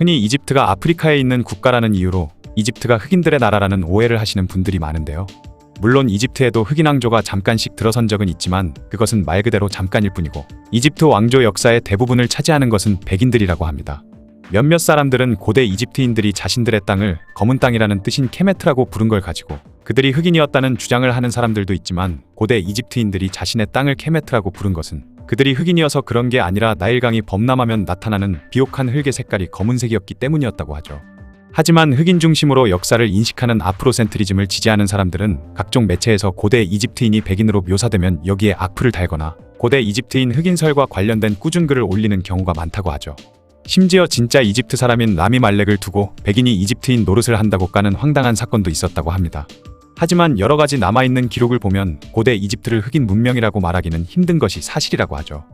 흔히 이집트가 아프리카에 있는 국가라는 이유로 이집트가 흑인들의 나라라는 오해를 하시는 분들이 많은데요. 물론 이집트에도 흑인 왕조가 잠깐씩 들어선 적은 있지만 그것은 말 그대로 잠깐일 뿐이고 이집트 왕조 역사의 대부분을 차지하는 것은 백인들이라고 합니다. 몇몇 사람들은 고대 이집트인들이 자신들의 땅을 검은 땅이라는 뜻인 케메트라고 부른 걸 가지고 그들이 흑인이었다는 주장을 하는 사람들도 있지만 고대 이집트인들이 자신의 땅을 케메트라고 부른 것은 그들이 흑인이어서 그런 게 아니라 나일강이 범람하면 나타나는 비옥한 흙의 색깔이 검은색이었기 때문이었다고 하죠. 하지만 흑인 중심으로 역사를 인식하는 아프로센트리즘을 지지하는 사람들은 각종 매체에서 고대 이집트인이 백인으로 묘사되면 여기에 악플을 달거나 고대 이집트인 흑인설과 관련된 꾸준 글을 올리는 경우가 많다고 하죠. 심지어 진짜 이집트 사람인 라미 말렉을 두고 백인이 이집트인 노릇을 한다고 까는 황당한 사건도 있었다고 합니다. 하지만 여러 가지 남아있는 기록을 보면 고대 이집트를 흑인 문명이라고 말하기는 힘든 것이 사실이라고 하죠.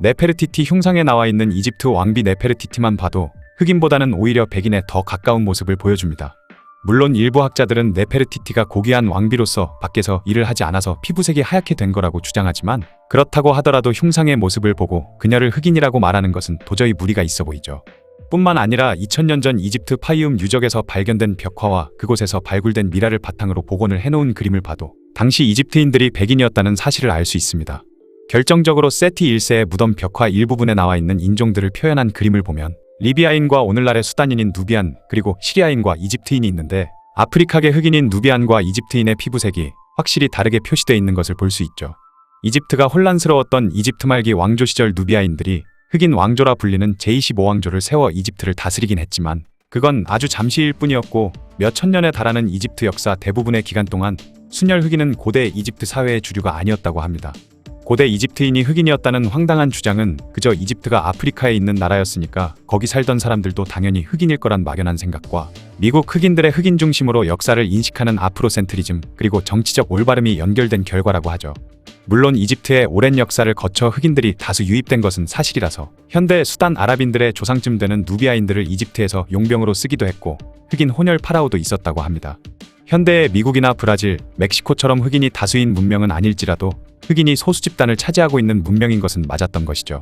네페르티티 흉상에 나와 있는 이집트 왕비 네페르티티만 봐도 흑인보다는 오히려 백인에 더 가까운 모습을 보여줍니다. 물론 일부 학자들은 네페르티티가 고귀한 왕비로서 밖에서 일을 하지 않아서 피부색이 하얗게 된 거라고 주장하지만 그렇다고 하더라도 흉상의 모습을 보고 그녀를 흑인이라고 말하는 것은 도저히 무리가 있어 보이죠. 뿐만 아니라 2000년 전 이집트 파이움 유적에서 발견된 벽화와 그곳에서 발굴된 미라를 바탕으로 복원을 해놓은 그림을 봐도 당시 이집트인들이 백인이었다는 사실을 알 수 있습니다. 결정적으로 세티 1세의 무덤 벽화 일부분에 나와 있는 인종들을 표현한 그림을 보면 리비아인과 오늘날의 수단인인 누비안 그리고 시리아인과 이집트인이 있는데 아프리카계 흑인인 누비안과 이집트인의 피부색이 확실히 다르게 표시되어 있는 것을 볼 수 있죠. 이집트가 혼란스러웠던 이집트 말기 왕조 시절 누비아인들이 흑인 왕조라 불리는 제25왕조를 세워 이집트를 다스리긴 했지만 그건 아주 잠시일 뿐이었고 몇 천 년에 달하는 이집트 역사 대부분의 기간 동안 순혈 흑인은 고대 이집트 사회의 주류가 아니었다고 합니다. 고대 이집트인이 흑인이었다는 황당한 주장은 그저 이집트가 아프리카에 있는 나라였으니까 거기 살던 사람들도 당연히 흑인일 거란 막연한 생각과 미국 흑인들의 흑인 중심으로 역사를 인식하는 아프로센트리즘 그리고 정치적 올바름이 연결된 결과라고 하죠. 물론 이집트의 오랜 역사를 거쳐 흑인들이 다수 유입된 것은 사실이라서 현대 수단 아랍인들의 조상쯤 되는 누비아인들을 이집트에서 용병으로 쓰기도 했고 흑인 혼혈 파라오도 있었다고 합니다. 현대의 미국이나 브라질, 멕시코처럼 흑인이 다수인 문명은 아닐지라도 흑인이 소수 집단을 차지하고 있는 문명인 것은 맞았던 것이죠.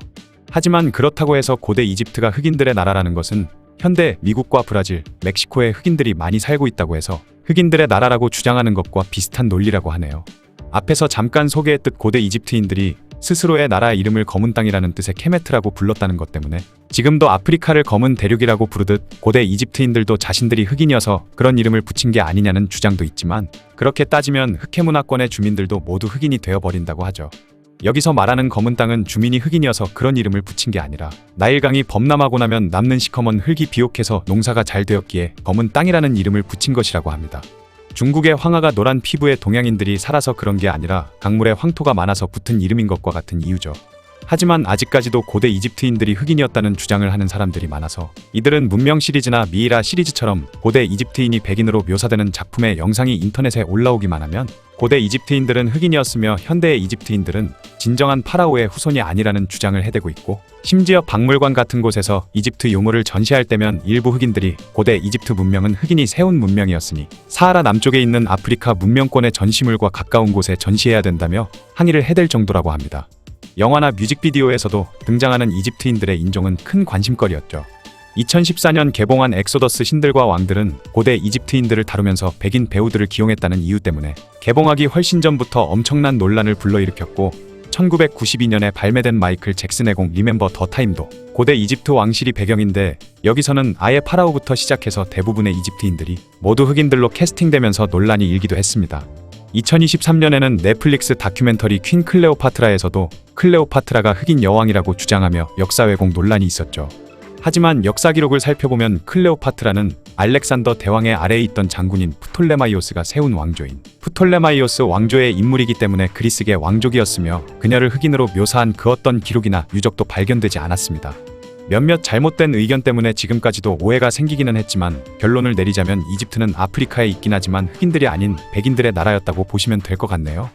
하지만 그렇다고 해서 고대 이집트가 흑인들의 나라라는 것은 현대 미국과 브라질, 멕시코에 흑인들이 많이 살고 있다고 해서 흑인들의 나라라고 주장하는 것과 비슷한 논리라고 하네요. 앞에서 잠깐 소개했듯 고대 이집트인들이 스스로의 나라 이름을 검은 땅이라는 뜻의 케메트라고 불렀다는 것 때문에 지금도 아프리카를 검은 대륙이라고 부르듯 고대 이집트인들도 자신들이 흑인이어서 그런 이름을 붙인 게 아니냐는 주장도 있지만 그렇게 따지면 흑해 문화권의 주민들도 모두 흑인이 되어버린다고 하죠. 여기서 말하는 검은 땅은 주민이 흑인이어서 그런 이름을 붙인 게 아니라 나일강이 범람하고 나면 남는 시커먼 흙이 비옥해서 농사가 잘 되었기에 검은 땅이라는 이름을 붙인 것이라고 합니다. 중국의 황하가 노란 피부의 동양인들이 살아서 그런 게 아니라 강물에 황토가 많아서 붙은 이름인 것과 같은 이유죠. 하지만 아직까지도 고대 이집트인들이 흑인이었다는 주장을 하는 사람들이 많아서 이들은 문명 시리즈나 미이라 시리즈처럼 고대 이집트인이 백인으로 묘사되는 작품의 영상이 인터넷에 올라오기만 하면 고대 이집트인들은 흑인이었으며 현대의 이집트인들은 진정한 파라오의 후손이 아니라는 주장을 해대고 있고 심지어 박물관 같은 곳에서 이집트 유물을 전시할 때면 일부 흑인들이 고대 이집트 문명은 흑인이 세운 문명이었으니 사하라 남쪽에 있는 아프리카 문명권의 전시물과 가까운 곳에 전시해야 된다며 항의를 해댈 정도라고 합니다. 영화나 뮤직비디오에서도 등장하는 이집트인들의 인종은 큰 관심거리였죠. 2014년 개봉한 엑소더스 신들과 왕들은 고대 이집트인들을 다루면서 백인 배우들을 기용했다는 이유 때문에 개봉하기 훨씬 전부터 엄청난 논란을 불러일으켰고 1992년에 발매된 마이클 잭슨의 곡 리멤버 더 타임도 고대 이집트 왕실이 배경인데 여기서는 아예 파라오부터 시작해서 대부분의 이집트인들이 모두 흑인들로 캐스팅되면서 논란이 일기도 했습니다. 2023년에는 넷플릭스 다큐멘터리 퀸 클레오파트라에서도 클레오파트라가 흑인 여왕이라고 주장하며 역사 왜곡 논란이 있었죠. 하지만 역사 기록을 살펴보면 클레오파트라는 알렉산더 대왕의 아래에 있던 장군인 프톨레마이오스가 세운 왕조인 프톨레마이오스 왕조의 인물이기 때문에 그리스계 왕족이었으며 그녀를 흑인으로 묘사한 그 어떤 기록이나 유적도 발견되지 않았습니다. 몇몇 잘못된 의견 때문에 지금까지도 오해가 생기기는 했지만 결론을 내리자면 이집트는 아프리카에 있긴 하지만 흑인들이 아닌 백인들의 나라였다고 보시면 될 것 같네요.